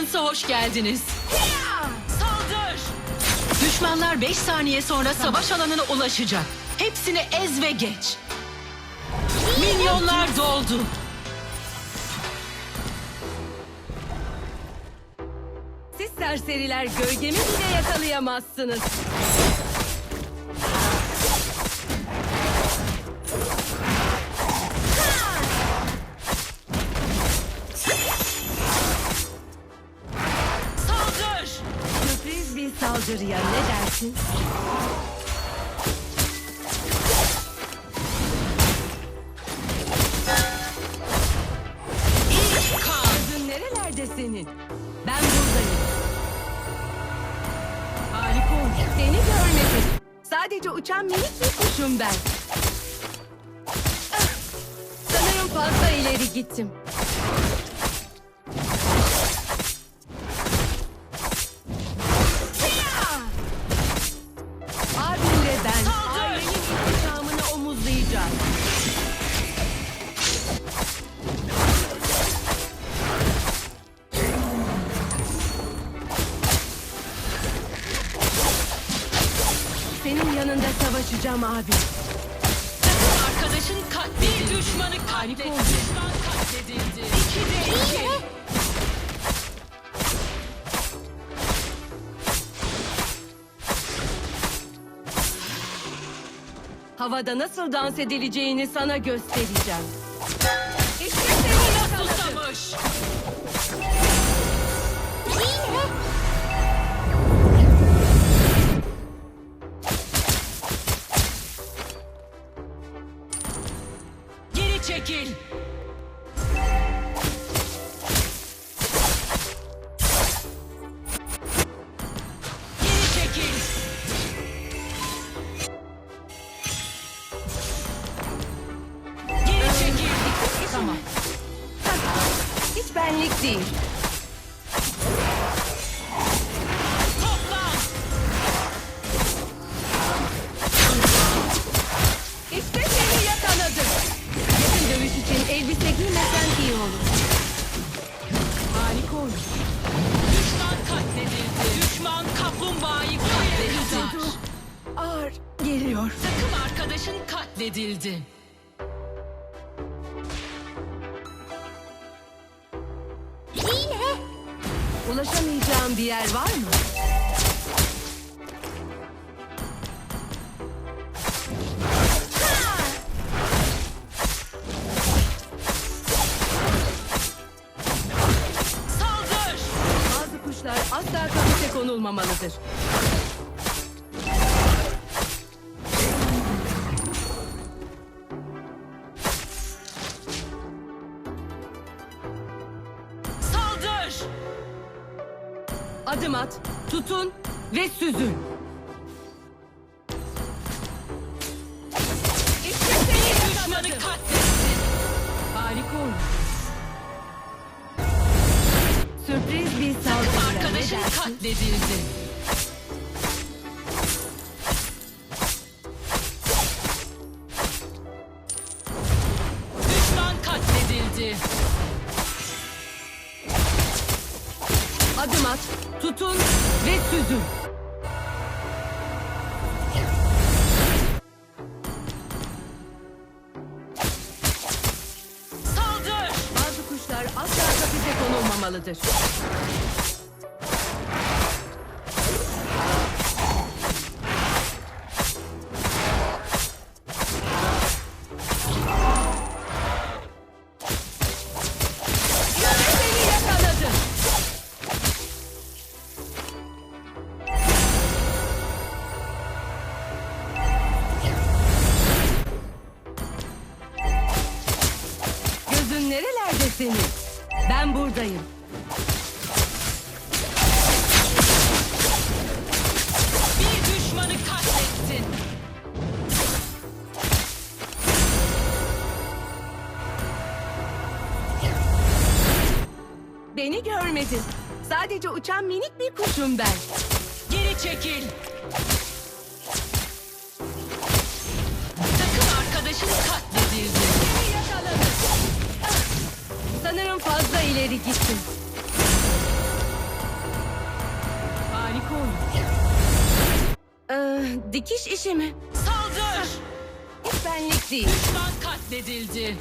Alliance'a hoş geldiniz. Saldır! Düşmanlar 5 saniye sonra savaş alanına ulaşacak. Hepsini ez ve geç. Milyonlar doldu. Siz serseriler gölgemi bile yakalayamazsınız. Saldırıya ne dersin? İlk nerelerde senin? Ben buradayım. Harika olmuş. Seni görmedim. Sadece uçan minik bir kuşum ben. Ah! Sanırım fazla ileri gittim. Savaşacağım abi. Arkadaşın katledildi. Bir düşmanı katletti. Düşman katledildi. İki de iki. Havada nasıl dans edileceğini sana göstereceğim. Değil. Toplan. İşte seni yakaladım. Yakın dövüş için elbise giymesen iyi olur. Harika olur. Düşman katledildi. Düşman kaplumbağayı katledildi. Ağır geliyor. Takım arkadaşın katledildi. Bir yer var mı? Saldır! Bazı kuşlar asla kafese konulmamalıdır. Adım at, tutun ve süzün. İşte seni Düşmanı katledildi. Harika olmuş. Sürpriz bir saldırı. Arkadaşın katledildi. Tutun ve süzün. Saldır! Bazı kuşlar asla kafese konulmamalıdır. Beni görmedin. Sadece uçan minik bir kuşum ben. Geri çekil. Takım arkadaşın katledildi. Seni yakaladım. Sanırım fazla ileri gittim. Harika olmuş. Ee, dikiş işi mi? Saldır! Hiç benlik değil. Düşman katledildi.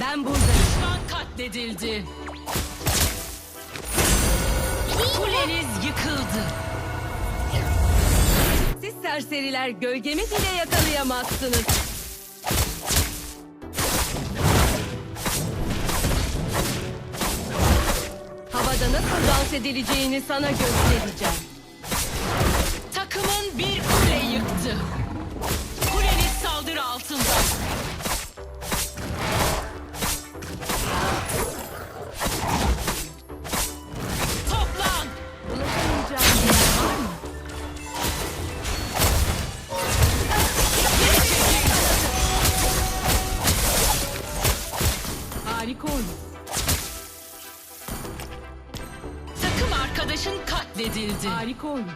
Ben buradayım. Düşman katledildi. Kuleniz yıkıldı. Siz serseriler gölgemi bile yakalayamazsınız. Havada nasıl dans edileceğini sana göstereceğim. Takımın bir kule yıktı. Katledildi. Harika oyun.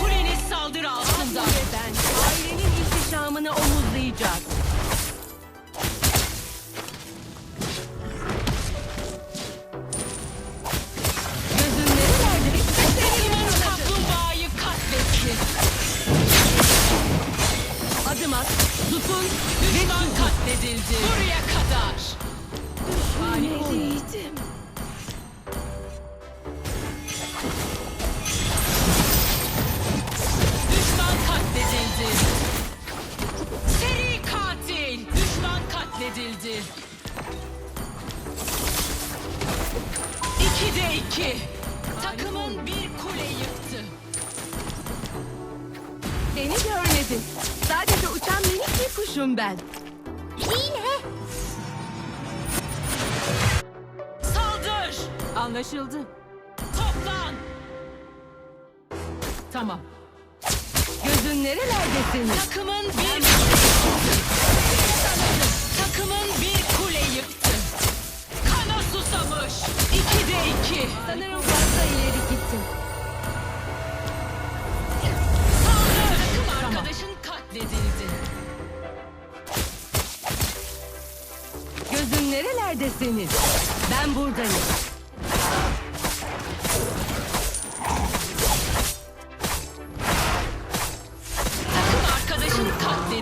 Kuleniz saldırı altında. Ve ben ailenin ihtişamını omuzlayacağız. Gözün nerelerde? Takımın kaplumbağayı katletti. Adım at, tutun, Düşman katledildi. Buraya kadar. harika oyun. 2. Takımın bir kule yıktı. Beni görmedin. Sadece uçan minik bir kuşum ben. Yine. Saldır. Anlaşıldı. Toplan. Tamam. Gözün nerelerdesin? Takımın bir...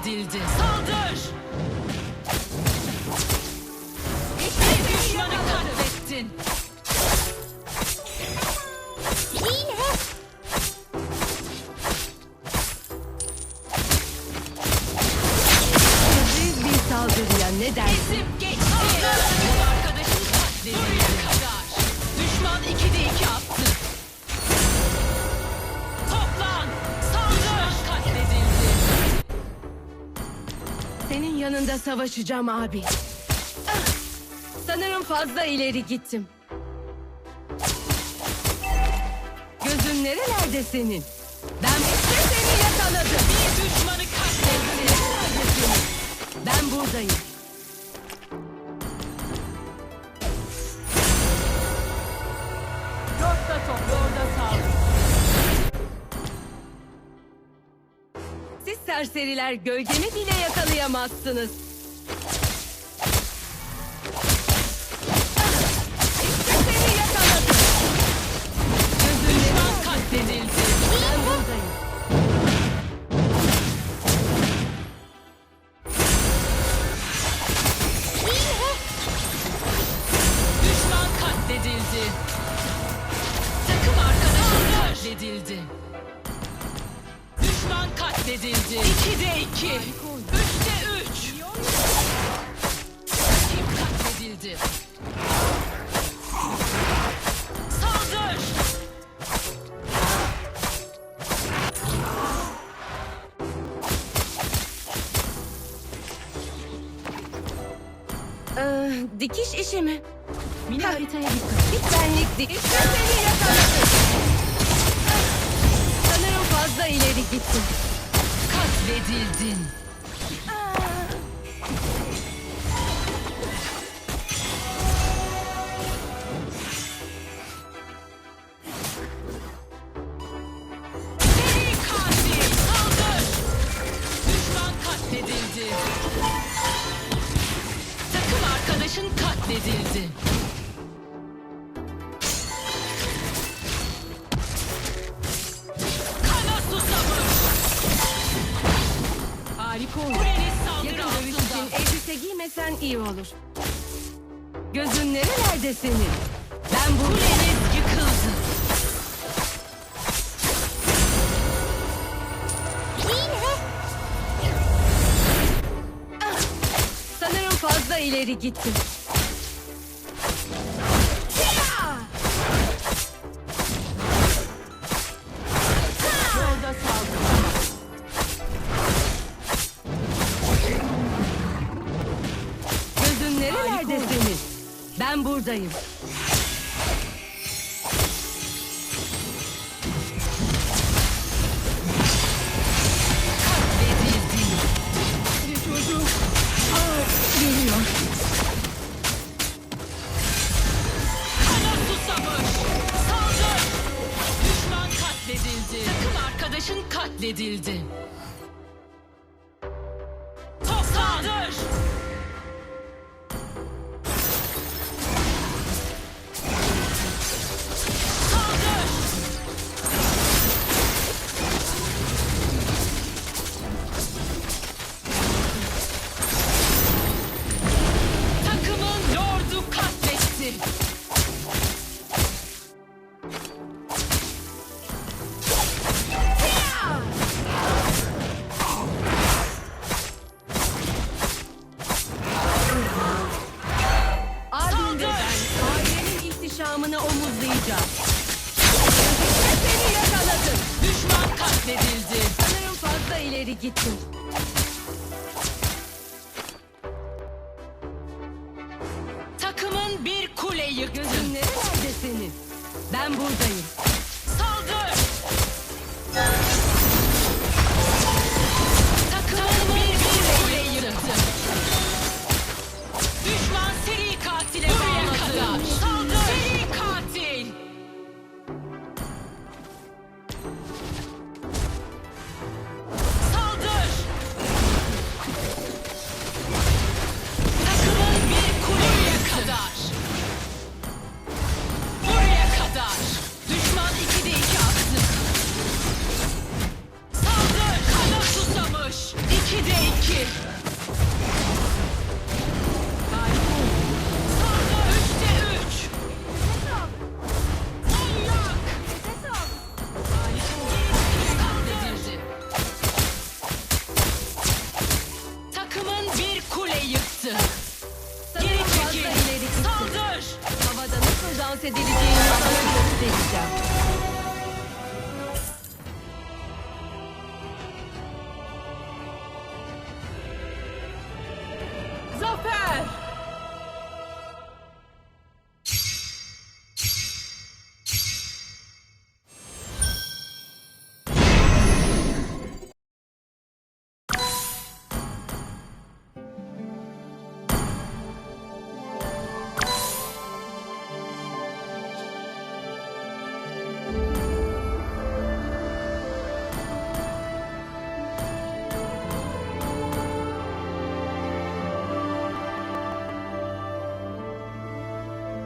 katledildi. Saldır! Bir düşmanı katlettin. Yanında savaşacağım abi. Ah! Sanırım fazla ileri gittim. Gözün nerelerde senin? Ben işte seni yakaladım. Bir düşmanı katletti. Ben buradayım. Serseriler gölgemi bile yakalayamazsınız. İşte seni yakaladım. Nerelerde? katledildi. Düşman katledildi. Takım arkadaşın katledildi. Katledildi. 2'de 2. 3'te 3. Rakip katledildi. Saldır. Ee, dikiş işi mi? Mini Ha. haritaya dikkat. Hiç benlik değil. İşte seni yakaladım. Sanırım fazla ileri gittim. Katledildin. iyi olur. Gözün nerelerde senin? Ben bu kuleniz yıkıldı. Ah, sanırım fazla ileri gittim. nerelerdesiniz? Ben buradayım. Ah, Düşman katledildi. Takım arkadaşın katledildi. Gözün nerelerde senin? Ben buradayım.